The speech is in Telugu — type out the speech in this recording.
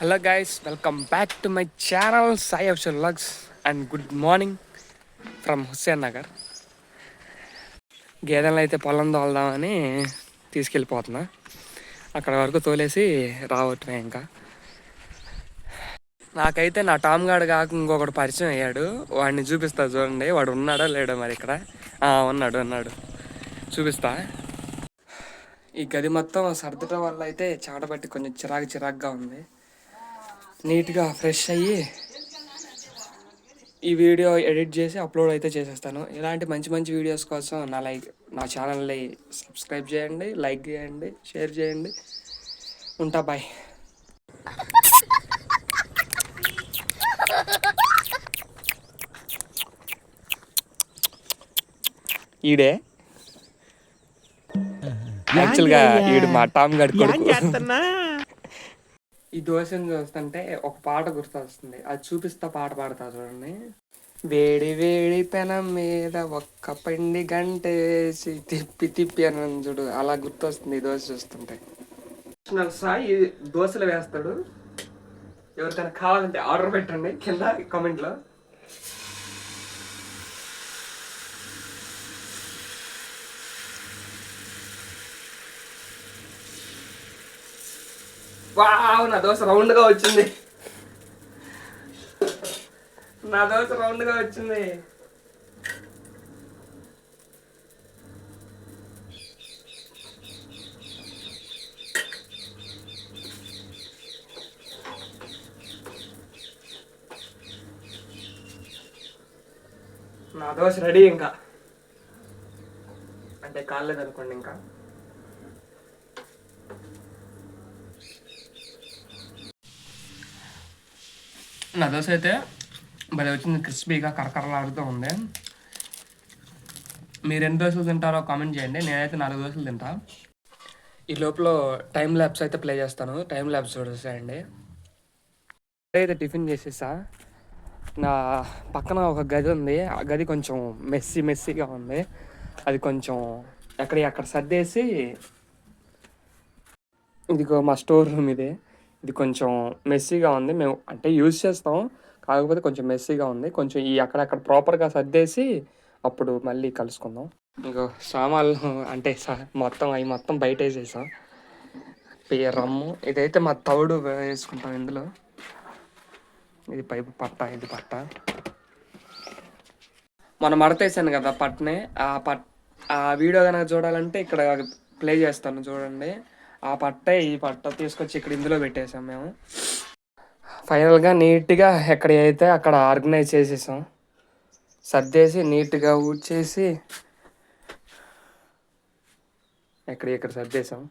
Hello guys welcome back to my channel Sai official vlogs and good morning from Hussain Nagar గేదెలు అయితే పొలం తోలదామని తీసుకెళ్ళిపోతున్నా. అక్కడ వరకు తోలేసి రావటమే ఇంకా. నాకైతే నా టామ్ గార్డ్ కాక ఇంకొకటి పరిచయం అయ్యాడు. వాడిని చూపిస్తా చూడండి. వాడు ఉన్నాడో లేడో మరి ఇక్కడ? ఉన్నాడు ఉన్నాడు. చూపిస్తా. ఈ గది మొత్తం సర్దటం వల్ల అయితే చాటబట్టి కొంచెం చిరాకు చిరాకుగా ఉంది. నీట్గా ఫ్రెష్ అయ్యి ఈ వీడియో ఎడిట్ చేసి అప్లోడ్ అయితే చేసేస్తాను. ఇలాంటి మంచి మంచి వీడియోస్ కోసం నా లైక్ నా ఛానల్ని సబ్స్క్రైబ్ చేయండి లైక్ చేయండి షేర్ చేయండి. ఉంటా బాయ్. ఈడే? యాక్చువల్గా ఈడు మా టామ్ గడ్ కొడుకు. ఈ దోశను చూస్తుంటే ఒక పాట గుర్తొస్తుంది. అది చూపిస్తా పాట పాడతా చూడండి. వేడి వేడి పెనం మీద ఒక్క పిండి గంటేసి తిప్పి తిప్పి అని చూడు. అలా గుర్తొస్తుంది ఈ దోశ చూస్తుంటే. సాయి దోశలు వేస్తాడు. ఎవరికైనా కావాలంటే ఆర్డర్ పెట్టండి. కింద కామెంట్లో వావ్ నా దోశ రౌండ్గా వచ్చింది. నా దోశ రౌండ్గా వచ్చింది. నా దోశ రెడీ ఇంకా. అంటే కాలేదు అనుకోండి ఇంకా. నా దోశ అయితే భలే వచ్చింది క్రిస్పీగా కరకరలాడుతూ ఉంది. మీరు ఎన్ని దోశలు తింటారో కామెంట్ చేయండి నేనైతే నాలుగు దోశలు తింటా. ఈ లోపల టైం ల్యాబ్స్ అయితే ప్లే చేస్తాను టైం ల్యాబ్స్ చూసేయండి అయితే టిఫిన్ చేసేసా. నా పక్కన ఒక గది ఉంది ఆ గది కొంచెం మెస్సీ మెస్సీగా ఉంది. అది కొంచెం ఎక్కడ అక్కడ సర్దేసి ఇదిగో మా స్టోర్ రూమ్ ఇది. ఇది కొంచెం మెస్సీగా ఉంది. మేము అంటే యూజ్ చేస్తాం. కాకపోతే కొంచెం మెస్సీగా ఉంది. కొంచెం ఈ అక్కడక్కడ ప్రాపర్గా సర్దేసి అప్పుడు మళ్ళీ కలుసుకుందాం. ఇంకో సామాన్లు అంటే స- మొత్తం అవి మొత్తం బయట వేసేసాం. ఈ రమ్ము ఇదైతే మా తౌడు వేసుకుంటాం ఇందులో. ఇది పైపు పట్ట ఇది పట్ట. మనం మడతేసాను కదా పట్టనే ఆ పట్ ఆ వీడియో కనుక చూడాలంటే ఇక్కడ ప్లే చేస్తాను చూడండి. ఆ పట్ట ఈ పట్ట తీసుకొచ్చి ఇక్కడ ఇందులో పెట్టేసాం మేము. ఫైనల్గా నీట్గా ఎక్కడ అయితే అక్కడ ఆర్గనైజ్ చేసేసాం సర్దేసి నీట్గా ఊడ్చేసి ఎక్కడ ఇక్కడ సర్దేసాం.